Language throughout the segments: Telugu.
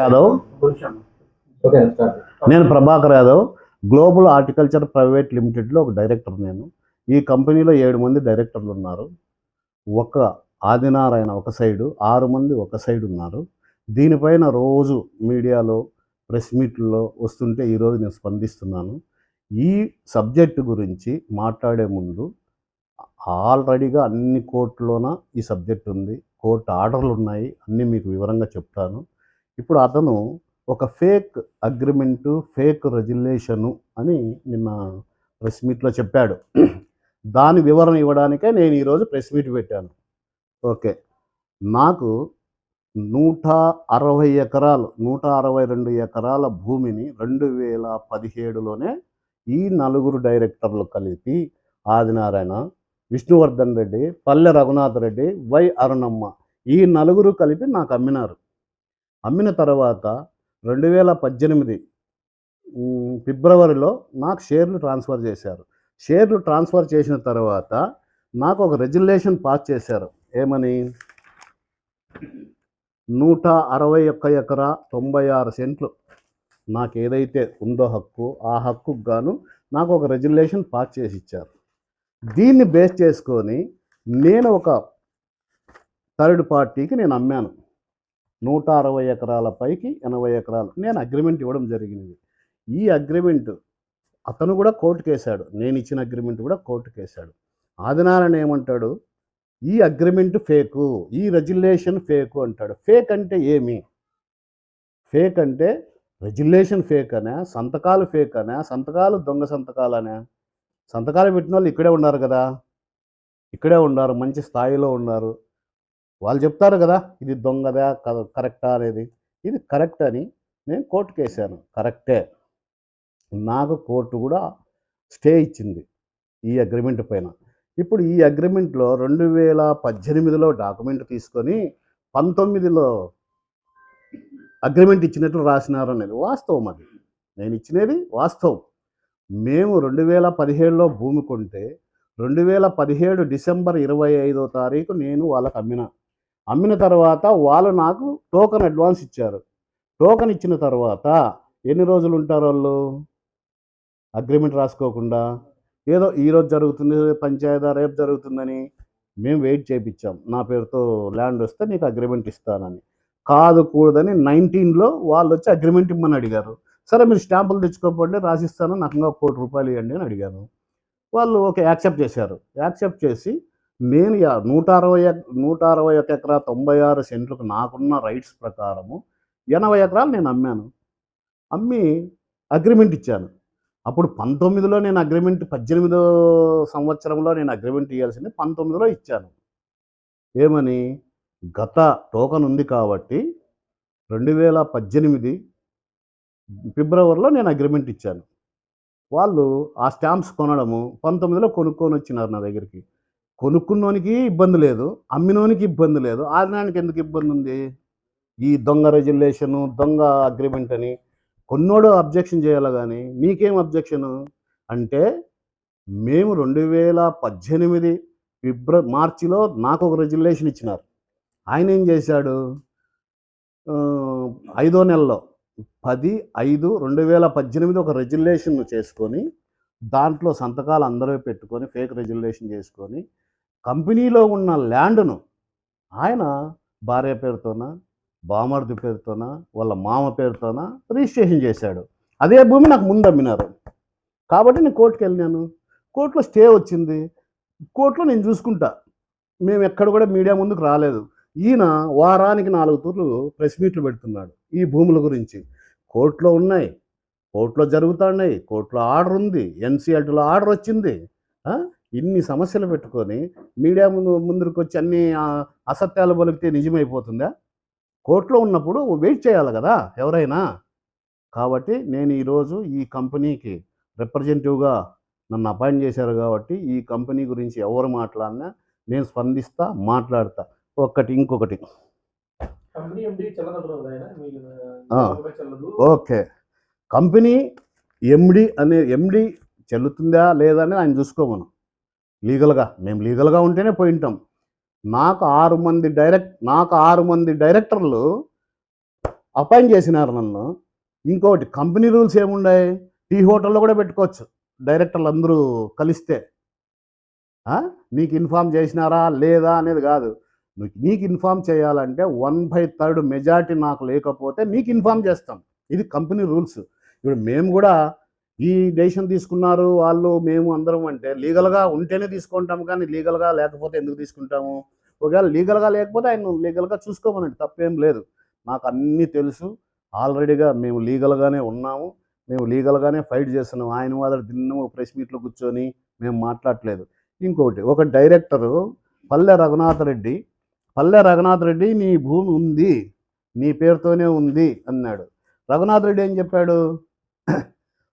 యాదవ్. నేను Prabhakar Yadav. Global horticulture private లిమిటెడ్లో ఒక డైరెక్టర్ నేను. ఈ కంపెనీలో ఏడు మంది డైరెక్టర్లు ఉన్నారు. ఒక ఆదినారాయణ ఒక సైడు ఆరు మంది ఒక సైడ్ ఉన్నారు. దీనిపైన రోజు మీడియాలో ప్రెస్ మీట్లో వస్తుంటే ఈరోజు నేను స్పందిస్తున్నాను. ఈ సబ్జెక్టు గురించి మాట్లాడే ముందు ఆల్రెడీగా అన్ని కోర్టులోన ఈ సబ్జెక్ట్ ఉంది. కోర్టు ఆర్డర్లు ఉన్నాయి. అన్నీ మీకు వివరంగా చెప్తాను. ఇప్పుడు అతను ఒక ఫేక్ అగ్రిమెంటు ఫేక్ రెజ్యులేషను అని నిన్న ప్రెస్ మీట్లో చెప్పాడు. దాని వివరణ ఇవ్వడానికే నేను ఈరోజు ప్రెస్ మీట్ పెట్టాను. ఓకే. నాకు నూట అరవై ఎకరాలు నూట అరవై రెండు ఎకరాల భూమిని రెండు వేల పదిహేడులోనే ఈ నలుగురు డైరెక్టర్లు కలిపి ఆదినారాయణ విష్ణువర్ధన్ రెడ్డి పల్లె రఘునాథ్ రెడ్డి వై అరుణమ్మ ఈ నలుగురు కలిపి నాకు అమ్మినారు. అమ్మిన తర్వాత రెండు వేల పద్దెనిమిది ఫిబ్రవరిలో నాకు షేర్లు ట్రాన్స్ఫర్ చేశారు. షేర్లు ట్రాన్స్ఫర్ చేసిన తర్వాత నాకు ఒక రెజ్యులేషన్ పాస్ చేశారు. ఏమని? నూట అరవై ఒక్క ఎకరా తొంభై ఆరు సెంట్లు నాకు ఏదైతే ఉందో హక్కు ఆ హక్కుకు గాను నాకు ఒక రెజ్యులేషన్ పాస్ చేసి ఇచ్చారు. దీన్ని బేస్ చేసుకొని నేను ఒక థర్డ్ పార్టీకి నేను అమ్మాను. నూట అరవై ఎకరాల పైకి ఎనభై ఎకరాలు. నేను అగ్రిమెంట్ ఇవ్వడం జరిగింది ఈ అగ్రిమెంట్ అతను కూడా కోర్టుకేశాడు నేను ఇచ్చిన అగ్రిమెంట్ కూడా కోర్టుకేశాడు ఆదినారాయణ ఏమంటాడు? ఈ అగ్రిమెంట్ ఫేకు ఈ రెజ్యులేషన్ ఫేకు అంటాడు. ఫేక్ అంటే ఏమి? ఫేక్ అంటే రెజ్యులేషన్ ఫేక్ అనే సంతకాలు ఫేక్ అనే సంతకాలు దొంగ సంతకాలనే సంతకాలు పెట్టిన వాళ్ళు ఇక్కడే ఉన్నారు కదా? ఇక్కడే ఉన్నారు మంచి స్థాయిలో ఉన్నారు. వాళ్ళు చెప్తారు కదా ఇది దొంగదా క- కరెక్టా అనేది. ఇది కరెక్ట్ అని నేను కోర్టుకు వేసాను కరెక్టే. నాకు కోర్టు కూడా స్టే ఇచ్చింది ఈ అగ్రిమెంట్ పైన. ఇప్పుడు ఈ అగ్రిమెంట్లో రెండు వేల పద్దెనిమిదిలో డాక్యుమెంట్ తీసుకొని పంతొమ్మిదిలో అగ్రిమెంట్ ఇచ్చినట్లు రాసినారు అనేది వాస్తవం అది. నేను ఇచ్చినది వాస్తవం. మేము రెండు వేల పదిహేడులో భూమి కొంటే రెండు వేల పదిహేడు డిసెంబర్ ఇరవై ఐదో తారీఖు నేను వాళ్ళకి అమ్మిన. అమ్మిన తర్వాత వాళ్ళు నాకు టోకెన్ అడ్వాన్స్ ఇచ్చారు. టోకెన్ ఇచ్చిన తర్వాత ఎన్ని రోజులు ఉంటారు వాళ్ళు? అగ్రిమెంట్ రాసుకోకుండా ఏదో ఈరోజు జరుగుతుంది పంచాయతీ రేపు జరుగుతుందని మేము వెయిట్ చేయించాం నా పేరుతో ల్యాండ్ వస్తే నీకు అగ్రిమెంట్ ఇస్తానని. కాదు కూడదని నైన్టీన్లో వాళ్ళు వచ్చి అగ్రిమెంట్ ఇమ్మని అడిగారు. సరే మీరు స్టాంపులు తెచ్చుకోకపోతే రాసిస్తాను నాకు ఇంకా ఒక కోటి రూపాయలు ఇవ్వండి అని అడిగాను. వాళ్ళు ఓకే యాక్సెప్ట్ చేశారు. యాక్సెప్ట్ చేసి నేను యా- నూట అరవై నూట అరవై ఒక ఎకరా తొంభై ఆరు సెంట్లకు నాకున్న రైట్స్ ప్రకారము ఎనభై ఎకరాలు నేను అమ్మాను. అమ్మి అగ్రిమెంట్ ఇచ్చాను. అప్పుడు పంతొమ్మిదిలో నేను అగ్రిమెంట్ పద్దెనిమిదో సంవత్సరంలో నేను అగ్రిమెంట్ ఇవ్వాల్సింది పంతొమ్మిదిలో ఇచ్చాను. ఏమని? గత టోకన్ ఉంది కాబట్టి రెండు వేల పద్దెనిమిది ఫిబ్రవరిలో నేను అగ్రిమెంట్ ఇచ్చాను. వాళ్ళు ఆ స్టాంప్స్ కొనడము పంతొమ్మిదిలో కొనుక్కొని వచ్చినారు నా దగ్గరికి. కొనుక్కున్నోనికి ఇబ్బంది లేదు అమ్మినోనికి ఇబ్బంది లేదు. ఆడినానికి ఎందుకు ఇబ్బంది ఉంది? ఈ దొంగ రెజ్యులేషను దొంగ అగ్రిమెంట్ అని కొన్నోడు అబ్జెక్షన్ చేయాలి కానీ మీకేం అబ్జెక్షను అంటే మేము రెండు వేల పద్దెనిమిది ఫిబ్ర మార్చిలో నాకు ఒక రెజ్యులేషన్ ఇచ్చినారు. ఆయన ఏం చేశాడు? ఐదో నెలలో పది ఐదు రెండు వేల పద్దెనిమిది ఒక రెజ్యులేషన్ చేసుకొని దాంట్లో సంతకాలు అందరూ పెట్టుకొని ఫేక్ రెజ్యులేషన్ చేసుకొని కంపెనీలో ఉన్న ల్యాండ్ను ఆయన భార్య పేరుతోన బామర్ది పేరుతోన వాళ్ళ మామ పేరుతోన రిజిస్ట్రేషన్ చేశాడు. అదే భూమి నాకు ముందు అమ్మినారు. కాబట్టి నేను కోర్టుకు వెళ్ళినాను. కోర్టులో స్టే వచ్చింది. కోర్టులో నేను చూసుకుంటా. మేము ఎక్కడ కూడా మీడియా ముందుకు రాలేదు. ఈయన వారానికి నాలుగు తూర్లు ప్రెస్ మీట్లు పెడుతున్నాడు ఈ భూముల గురించి. కోర్టులో ఉన్నాయి. కోర్టులో జరుగుతున్నాయి. కోర్టులో ఆర్డర్ ఉంది. ఎన్సీఎల్టీలో ఆర్డర్ వచ్చింది. ఇన్ని సమస్యలు పెట్టుకొని మీడియా ముందు ముందుకు వచ్చి అన్ని అసత్యాలు పలికితే నిజమైపోతుందా? కోర్టులో ఉన్నప్పుడు వెయిట్ చేయాలి కదా ఎవరైనా. కాబట్టి నేను ఈరోజు ఈ కంపెనీకి రిప్రజెంటేటివ్గా నన్ను అపాయింట్ చేశారు కాబట్టి ఈ కంపెనీ గురించి ఎవరు మాట్లాడినా నేను స్పందిస్తా మాట్లాడతా. ఒక్కటి ఇంకొకటి. ఓకే. కంపెనీ ఎండి అనే ఎండి చెల్లుతుందా లేదా అని ఆయన చూసుకోమను. లీగల్గా మేము లీగల్గా ఉంటేనే పోయి ఉంటాం. నాకు ఆరు మంది డైరెక్ట్ నాకు ఆరు మంది డైరెక్టర్లు అపాయింట్ చేసినారు నన్ను. ఇంకోటి కంపెనీ రూల్స్ ఏముండాయి? టీ హోటల్లో కూడా పెట్టుకోవచ్చు డైరెక్టర్లు అందరూ కలిస్తే నీకు ఇన్ఫామ్ చేసినారా? లేదా? అనేది కాదు. నీకు- నీకు ఇన్ఫామ్ చేయాలంటే వన్ బై థర్డ్ మెజారిటీ నాకు లేకపోతే నీకు ఇన్ఫామ్ చేస్తాం. ఇది కంపెనీ రూల్స్. ఇప్పుడు మేము కూడా ఈ డెసిషన్ తీసుకున్నారు వాళ్ళు మేము అందరం అంటే లీగల్గా ఉంటేనే తీసుకుంటాము కానీ లీగల్గా లేకపోతే ఎందుకు తీసుకుంటాము? ఒకవేళ లీగల్గా లేకపోతే ఆయన లీగల్గా చూసుకోమనండి తప్పేం లేదు. నాకు అన్నీ తెలుసు. ఆల్రెడీగా మేము లీగల్గానే ఉన్నాము. మేము లీగల్గానే ఫైట్ చేస్తున్నాం ఆయన వాదన దిన్నము ప్రెస్ మీట్లో కూర్చొని మేము మాట్లాడలేదు. ఇంకోటి ఒక డైరెక్టరు పల్లె రఘునాథ రెడ్డి పల్లె రఘునాథ్ రెడ్డి నీ భూమి ఉంది నీ పేరుతోనే ఉంది అన్నాడు. రఘునాథ రెడ్డి ఏం చెప్పాడు?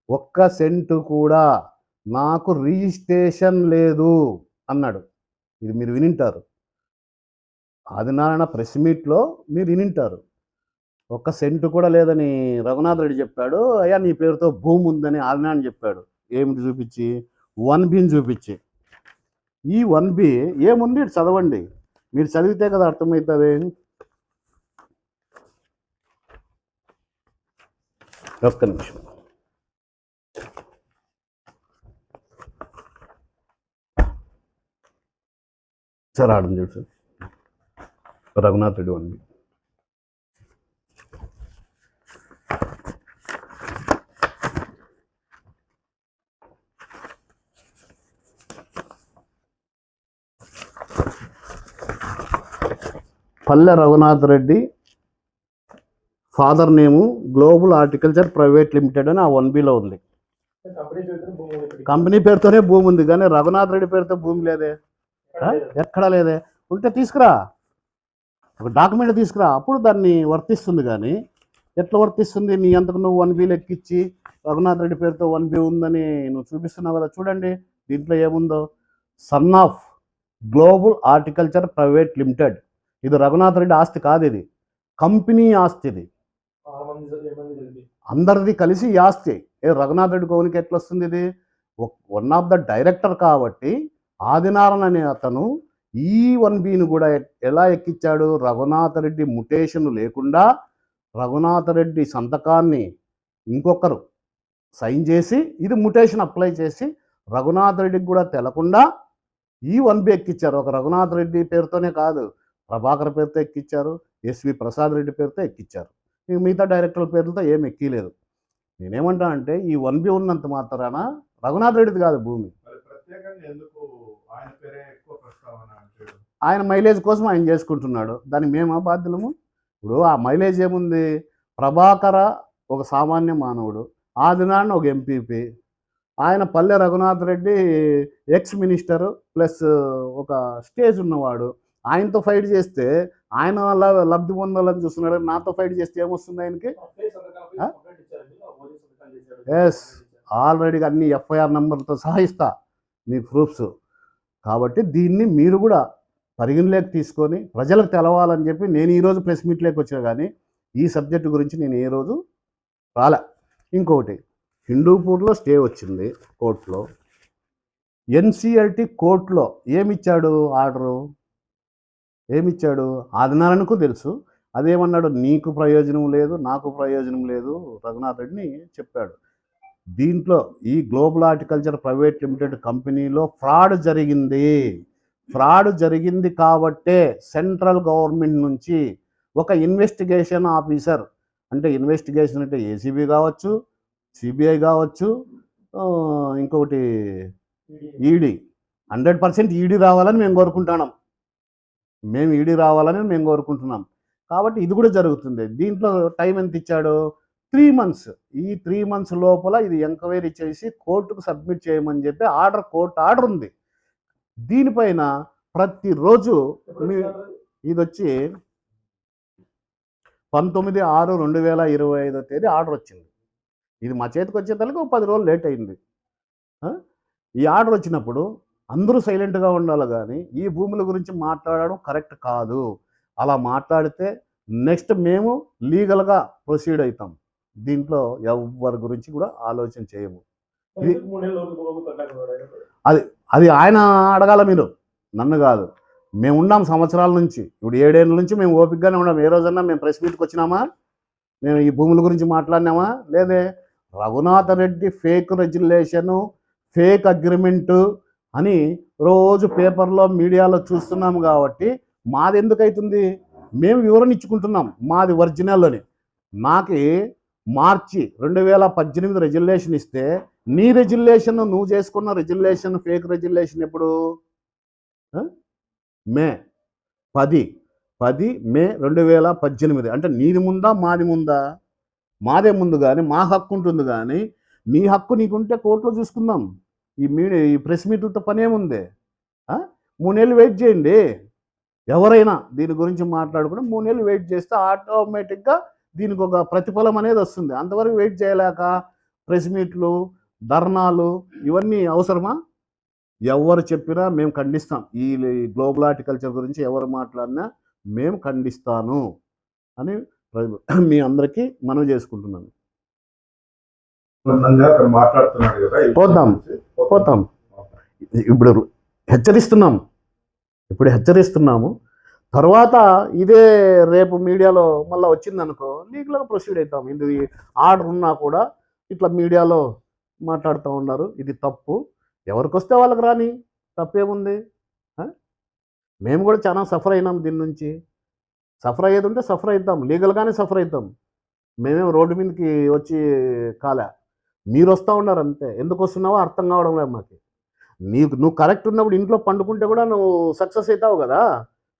ఒక్క సెంటు కూడా నాకు రిజిస్ట్రేషన్ లేదు అన్నాడు. ఇది మీరు వినింటారు. ఆదినారాయణ ప్రెస్ మీట్లో మీరు వినింటారు. ఒక్క సెంటు కూడా లేదని రఘునాథ్ రెడ్డి చెప్పాడు. అయ్యా నీ పేరుతో భూమి ఉందని ఆదినారాయణ చెప్పాడు. ఏమిటి చూపించి? వన్ బిని చూపించి. ఈ వన్ బి ఏముంది? చదవండి. మీరు చదివితే కదా అర్థమవుతుంది. ఒక్క నిమిషం. సార్ ఆడని చూడు sir. Raghunath Reddy one B. Palle Raghunath Reddy father name global horticulture private limited అని ఆ వన్ బిలో ఉంది. కంపెనీ పేరుతోనే భూమి ఉంది కానీ రఘునాథ్ రెడ్డి పేరుతో భూమి లేదే. ఎక్కడ ఎక్కడా లేదే? ఉంటే తీసుకురా. ఒక డాక్యుమెంట్ తీసుకురా. అప్పుడు దాన్ని వర్తిస్తుంది కానీ ఎట్లా వర్తిస్తుంది? నీ అంతకు నువ్వు వన్ బి లెక్కిచ్చి రఘునాథ్ రెడ్డి పేరుతో వన్ బి ఉందని నువ్వు చూపిస్తున్నావు కదా చూడండి. దీంట్లో ఏముందో? Son of global horticulture private limited. ఇది రఘునాథ్ రెడ్డి ఆస్తి కాదు ఇది. కంపెనీ ఆస్తి ఇది. అందరిది కలిసి ఈ ఆస్తి. ఏ రఘునాథ్ రెడ్డి గౌనికి ఎట్లా వస్తుంది ఇది వన్ ఆఫ్ ద డైరెక్టర్ కాబట్టి ఆదినారాయణ అనే అతను ఈ వన్ బిని కూడా ఎలా ఎక్కించాడు? రఘునాథ రెడ్డి ముటేషన్ లేకుండా రఘునాథ రెడ్డి సంతకాన్ని ఇంకొకరు సైన్ చేసి ఇది ముటేషన్ అప్లై చేసి రఘునాథ రెడ్డికి కూడా తెలకుండా ఈ వన్ బి ఎక్కిచ్చారు. ఒక రఘునాథ రెడ్డి పేరుతోనే కాదు ప్రభాకర్ పేరుతో ఎక్కిచ్చారు ఎస్వి ప్రసాద్ రెడ్డి పేరుతో ఎక్కిచ్చారు. ఇక మిగతా డైరెక్టర్ల పేర్లతో ఏమి ఎక్కిలేదు. నేనేమంటానంటే ఈ వన్ బి ఉన్నంత మాత్రాన రఘునాథ్ రెడ్డిది కాదు భూమి. ప్రత్యేకంగా ఎందుకు ఆయన మైలేజ్ కోసం ఆయన చేసుకుంటున్నాడు. దానికి మేమా బాధ్యులము? ఇప్పుడు ఆ మైలేజ్ ఏముంది? ప్రభాకర ఒక సామాన్య మానవుడు. ఆదినాన్న ఒక ఎంపీపీ ఆయన Palle Raghunath Reddy ex minister plus ఒక స్టేజ్ ఉన్నవాడు. ఆయనతో ఫైట్ చేస్తే ఆయన లబ్ధి పొందాలని చూస్తున్నాడు. నాతో ఫైట్ చేస్తే ఏమొస్తుంది ఆయనకి? ఇచ్చారు. ఆల్రెడీ అన్ని ఎఫ్ఐఆర్ నెంబర్తో సహా ఇస్తా. మీ ప్రూఫ్స్ కాబట్టి దీన్ని మీరు కూడా పరిగణలోకి తీసుకొని ప్రజలకు తెలవాలని చెప్పి నేను ఈరోజు ప్రెస్ మీట్లోకి వచ్చినా కానీ ఈ సబ్జెక్టు గురించి నేను ఏ రోజు రాలే. ఇంకొకటి హిందూపూర్లో స్టే వచ్చింది కోర్టులో. ఎన్సిఎల్టీ కోర్టులో ఏమిచ్చాడు ఆర్డరు? ఏమిచ్చాడు? ఆదినారాయణకు తెలుసు. అదేమన్నాడు? నీకు ప్రయోజనం లేదు నాకు ప్రయోజనం లేదు రఘునాథ్ రెడ్డిని చెప్పాడు. దీంట్లో ఈ గ్లోబల్ హార్టికల్చర్ ప్రైవేట్ లిమిటెడ్ కంపెనీలో ఫ్రాడ్ జరిగింది. ఫ్రాడ్ జరిగింది కాబట్టే సెంట్రల్ గవర్నమెంట్ నుంచి ఒక ఇన్వెస్టిగేషన్ ఆఫీసర్ అంటే ఇన్వెస్టిగేషన్ అంటే ఏసీబీ కావచ్చు సిబిఐ కావచ్చు ఇంకొకటి ED. ED. Hundred percent ED రావాలని మేము కోరుకుంటున్నాం. మేము ఈడీ రావాలని మేము కోరుకుంటున్నాం. కాబట్టి ఇది కూడా జరుగుతుంది. దీంట్లో టైం ఎంత ఇచ్చాడు? Three months. ఈ త్రీ మంత్స్ లోపల ఇది ఎంక్వైరీ చేసి కోర్టుకు సబ్మిట్ చేయమని చెప్పి ఆర్డర్ కోర్టు ఆర్డర్ ఉంది. దీనిపైన ప్రతిరోజు మీ- ఇది వచ్చి పంతొమ్మిది ఆరు రెండు వేల ఇరవై ఐదో తేదీ ఆర్డర్ వచ్చింది. ఇది మా చేతికి వచ్చేతలకి ఒక పది రోజులు లేట్ అయింది. ఈ ఆర్డర్ వచ్చినప్పుడు అందరూ సైలెంట్గా ఉండాలి కానీ ఈ భూముల గురించి మాట్లాడడం కరెక్ట్ కాదు. అలా మాట్లాడితే నెక్స్ట్ మేము లీగల్గా ప్రొసీడ్ అవుతాం. దీంట్లో ఎవరి గురించి కూడా ఆలోచన చేయము. ఆయన? అది ఆయన అడగాల మీరు నన్ను కాదు. మేము ఉన్నాం సంవత్సరాల నుంచి ఇప్పుడు ఏడేళ్ళ నుంచి మేము ఓపికగానే ఉన్నాం. ఏ రోజన్నా మేము ప్రెస్ మీట్కి వచ్చినామా? మేము ఈ భూముల గురించి మాట్లాడినామా? లేదే. Raghunatha Reddy fake regulation fake agreement అని రోజు పేపర్లో మీడియాలో చూస్తున్నాం కాబట్టి మాది ఎందుకు అవుతుంది మేము వివరణ ఇచ్చుకుంటున్నాం మాది ఒరిజినల్ అని. నాకి మార్చి రెండు వేల పద్దెనిమిది రెజ్యులేషన్ ఇస్తే నీ రెజ్యులేషన్ నువ్వు చేసుకున్న రెజ్యులేషన్ ఫేక్ రెజ్యులేషన్ ఎప్పుడు? మే పది. పది మే రెండు వేల పద్దెనిమిది. అంటే నీది ముందా మాది ముందా? మాదే ముందు కానీ మా హక్కు ఉంటుంది కానీ నీ హక్కు నీకుంటే కోర్టులో చూసుకుందాం. ఈ మీ ఈ ప్రెస్ మీట్లతో పనేముంది ఆ? మూడేళ్ళు వెయిట్ చేయండి. ఎవరైనా దీని గురించి మాట్లాడుకుంటే మూడేళ్ళు వెయిట్ చేస్తే ఆటోమేటిక్గా దీనికి ఒక ప్రతిఫలం అనేది వస్తుంది. అంతవరకు వెయిట్ చేయలేక ప్రెస్ మీట్లు ధర్నాలు ఇవన్నీ అవసరమా? ఎవరు చెప్పినా మేము ఖండిస్తాం. ఈ గ్లోబల్ హార్టికల్చర్ గురించి ఎవరు మాట్లాడినా మేము ఖండిస్తాను అని మీ అందరికీ మనవి చేసుకుంటున్నాను. పోతాం. పోతాం. ఇప్పుడు హెచ్చరిస్తున్నాం. ఇప్పుడు హెచ్చరిస్తున్నాము. తర్వాత ఇదే రేపు మీడియాలో మళ్ళీ వచ్చిందనుకో లీగల్గా ప్రొసీడ్ అవుతాం ఇది ఆర్డర్ ఉన్నా కూడా ఇట్లా మీడియాలో మాట్లాడుతూ ఉన్నారు. ఇది తప్పు. ఎవరికి వస్తే వాళ్ళకి రాని తప్పేముంది? మేము కూడా చాలా సఫర్ అయినాం దీని నుంచి. సఫర్ అయ్యేది ఉంటే సఫర్ అవుతాం లీగల్గానే సఫర్ అవుతాం మేమేం రోడ్డు మీదకి వచ్చి కాలే. మీరు వస్తూ ఉన్నారు అంతే. ఎందుకు వస్తున్నావో అర్థం కావడం లేదు మాకు. నీకు నువ్వు కరెక్ట్ ఉన్నప్పుడు ఇంట్లో పండుకుంటే కూడా నువ్వు సక్సెస్ అవుతావు కదా?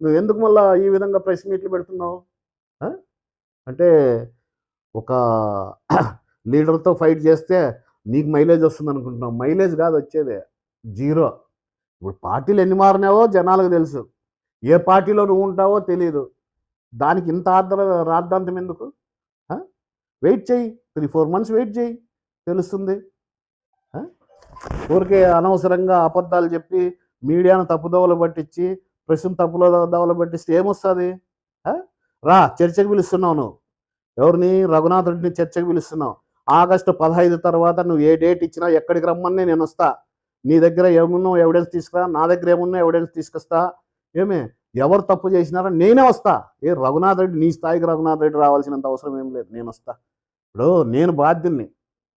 నువ్వు ఎందుకు మళ్ళీ ఈ విధంగా ప్రెస్ మీట్లు పెడుతున్నావు? అంటే ఒక లీడర్తో ఫైట్ చేస్తే నీకు మైలేజ్ వస్తుంది అనుకుంటున్నావు. మైలేజ్ కాదు వచ్చేది. జీరో. ఇప్పుడు పార్టీలు ఎన్ని మారినావో జనాలకు తెలుసు. ఏ పార్టీలో నువ్వు ఉంటావో తెలియదు దానికి ఇంత ఆర్ద్ర రాద్ధాంతం ఎందుకు? వెయిట్ చేయి. త్రీ ఫోర్ మంత్స్ వెయిట్ చేయి. తెలుస్తుంది. ఊరికే అనవసరంగా అబద్ధాలు చెప్పి మీడియాను తప్పుదోవలు పట్టించి ప్రశ్న తప్పులో దోవలు పెట్టిస్తే ఏమొస్తుంది? రా చర్చకు పిలుస్తున్నావు నువ్వు. ఎవరిని? రఘునాథ్ రెడ్డిని చర్చకు పిలుస్తున్నావు. ఆగస్టు పదహైదు తర్వాత నువ్వు ఏ డేట్ ఇచ్చినా ఎక్కడికి రమ్మని నేను వస్తా. నీ దగ్గర ఏమున్నా ఎవిడెన్స్ తీసుకురా. నా దగ్గర ఏమున్నా ఎవిడెన్స్ తీసుకొస్తా. ఏమే? ఎవరు తప్పు చేసినారో నేనే వస్తా. ఏ రఘునాథ్ రెడ్డి నీ స్థాయికి రఘునాథ్ రెడ్డి రావాల్సినంత అవసరం ఏం లేదు. నేను వస్తా. ఇప్పుడు నేను బాధ్యుని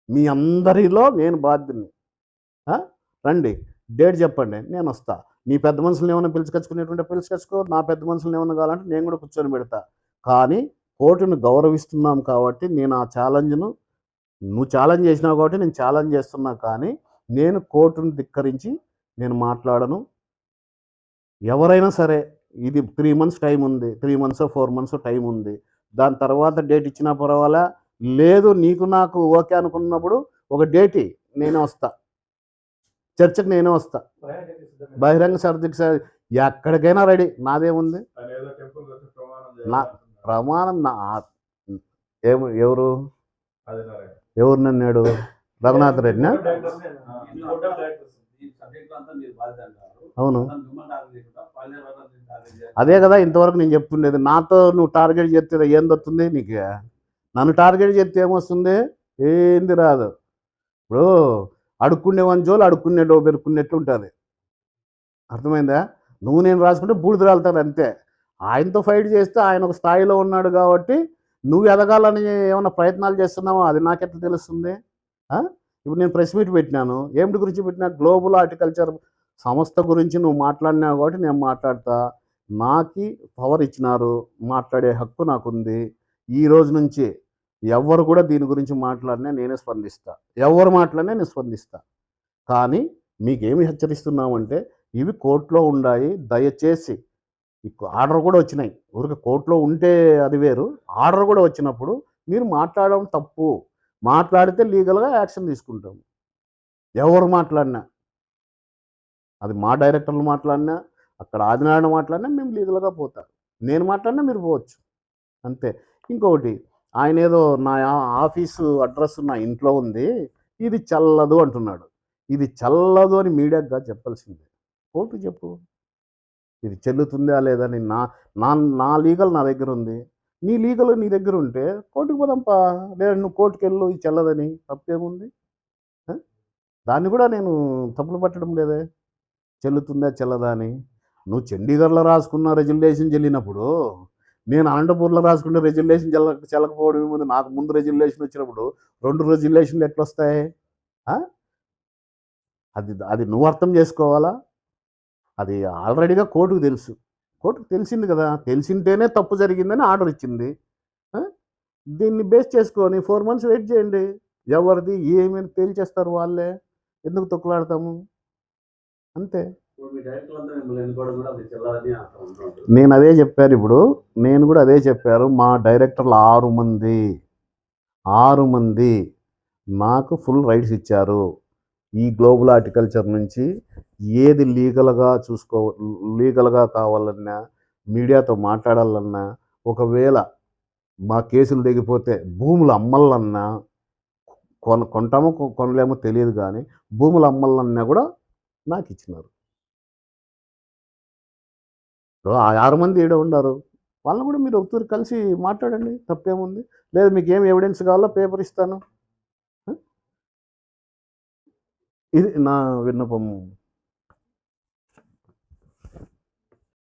మీ అందరిలో నేను బాధ్యుని రండి. డేట్ చెప్పండి. నేను వస్తా. నీ పెద్ద మనుషులు ఏమైనా పిలుచుకొచ్చుకునేటువంటి పిలుచుకొచ్చుకో నా పెద్ద మనుషులు ఏమైనా కావాలంటే నేను కూడా కూర్చొని పెడతా. కానీ కోర్టును గౌరవిస్తున్నాం కాబట్టి నేను ఆ ఛాలెంజ్ను నువ్వు ఛాలెంజ్ చేసినావు కాబట్టి నేను ఛాలెంజ్ చేస్తున్నా కానీ నేను కోర్టును ధిక్కరించి నేను మాట్లాడను. ఎవరైనా సరే ఇది త్రీ మంత్స్ టైం ఉంది three months four months time ఉంది. దాని తర్వాత డేట్ ఇచ్చినా పర్వాలా? లేదు నీకు నాకు ఓకే అనుకున్నప్పుడు ఒక డేట్ నేనే వస్తా. చర్చకు నేనే వస్తా. బహిరంగ సిద్ధమే. బహిరంగ సర్దికి స- ఎక్కడికైనా రెడీ. నాదేముంది? నా-. ప్రమాణం నా ఏము ఎవరు. ఎవరు నన్నాడు రఘునాథ్ రెడ్డినా? అవును. అదే కదా ఇంతవరకు నేను చెప్తుండేది. నాతో నువ్వు టార్గెట్ చేస్తే ఏం దొరుకుతుంది నీకు? నన్ను టార్గెట్ చేస్తే ఏమొస్తుంది? ఏంది రాదు. ఇప్పుడు అడుక్కునే వంజోలు అడుక్కునే డో పెరుక్కున్నట్లు ఉంటుంది. అర్థమైందా? నువ్వు నేను రాసుకుంటే బూడిద రాలుతారు అంతే. ఆయనతో ఫైట్ చేస్తే ఆయన ఒక స్థాయిలో ఉన్నాడు కాబట్టి నువ్వు ఎదగాలని ఏమైనా ప్రయత్నాలు చేస్తున్నావో? అది నాకెట్లా తెలుస్తుంది? ఇప్పుడు నేను ప్రెస్ మీట్ పెట్టినాను. ఏమిటి గురించి పెట్టినా? గ్లోబల్ హార్టికల్చర్ సంస్థ గురించి నువ్వు మాట్లాడినావు కాబట్టి నేను మాట్లాడతా. నాకి పవర్ ఇచ్చినారు. మాట్లాడే హక్కు నాకుంది. ఈ రోజు నుంచి ఎవరు కూడా దీని గురించి మాట్లాడినా నేనే స్పందిస్తా. ఎవరు మాట్లాడినా నేను స్పందిస్తా. కానీ మీకేమి హెచ్చరిస్తున్నామంటే ఇవి కోర్టులో ఉన్నాయి దయచేసి ఆర్డర్ కూడా వచ్చినాయి. ఊరికి కోర్టులో ఉంటే అది వేరు. ఆర్డర్ కూడా వచ్చినప్పుడు మీరు మాట్లాడడం తప్పు. మాట్లాడితే లీగల్గా యాక్షన్ తీసుకుంటాం ఎవరు మాట్లాడినా. అది మా డైరెక్టర్లు మాట్లాడినా అక్కడ ఆదినారాయణ మాట్లాడినా మేము లీగల్గా పోతాం. నేను మాట్లాడినా మీరు పోవచ్చు. అంతే. ఇంకొకటి ఆయన ఏదో నా ఆఫీసు అడ్రస్ నా ఇంట్లో ఉంది. ఇది చల్లదు అంటున్నాడు. ఇది చల్లదు అని మీడియాగా చెప్పాల్సిందే. కోర్టు చెప్పు. ఇది చెల్లుతుందా లేదని నా నా నా లీగల్ నా దగ్గర ఉంది. నీ లీగల్ నీ దగ్గర ఉంటే కోర్టుకు పోదాంపా. లేదా నువ్వు కోర్టుకు వెళ్ళు ఇది చెల్లదని. తప్పేముంది? దాన్ని కూడా నేను తప్పులు పట్టడం లేదే. చెల్లుతుందా చెల్లదా అని. నువ్వు చండీగఢ్లో రాసుకున్న రెజ్యులేషన్ చెల్లినప్పుడు నేను అనంతపూర్లో రాసుకుంటే రెజ్యులేషన్ చెల్ల చెల్లకపోవడం ఏముంది? నాకు ముందు రెజ్యులేషన్ వచ్చినప్పుడు రెండు రెజ్యులేషన్లు ఎట్లొస్తాయి? అది అది నువ్వు అర్థం చేసుకోవాలా? అది ఆల్రెడీగా కోర్టుకు తెలుసు. కోర్టుకు తెలిసింది కదా తెలిసింటేనే తప్పు జరిగిందని ఆర్డర్ ఇచ్చింది? దీన్ని బేస్ చేసుకొని ఫోర్ మంత్స్ వెయిట్ చేయండి. ఎవరిది ఏమని తేల్చేస్తారు వాళ్ళే. ఎందుకు తొక్కులాడతాము? అంతే. నేను అదే చెప్పాను ఇప్పుడు. నేను కూడా అదే చెప్పారు. మా డైరెక్టర్లు ఆరు మంది. ఆరు మంది నాకు ఫుల్ రైట్స్ ఇచ్చారు. ఈ గ్లోబల్ హార్టికల్చర్ నుంచి ఏది లీగల్గా చూసుకో లీగల్గా కావాలన్నా మీడియాతో మాట్లాడాలన్నా ఒకవేళ మా కేసులు దిగిపోతే భూములు అమ్మలన్నా కొన కొంటామో కొ- కొనలేమో తెలియదు కానీ భూములు అమ్మలన్నా కూడా నాకు ఇచ్చినారు. ఆ ఆరు మంది ఈడ ఉన్నారు వాళ్ళని కూడా మీరు ఒకసారి కలిసి మాట్లాడండి తప్పేముంది? లేదు మీకు ఏం ఎవిడెన్స్ కావాలో పేపర్ ఇస్తాను. ఇది నా విన్నపం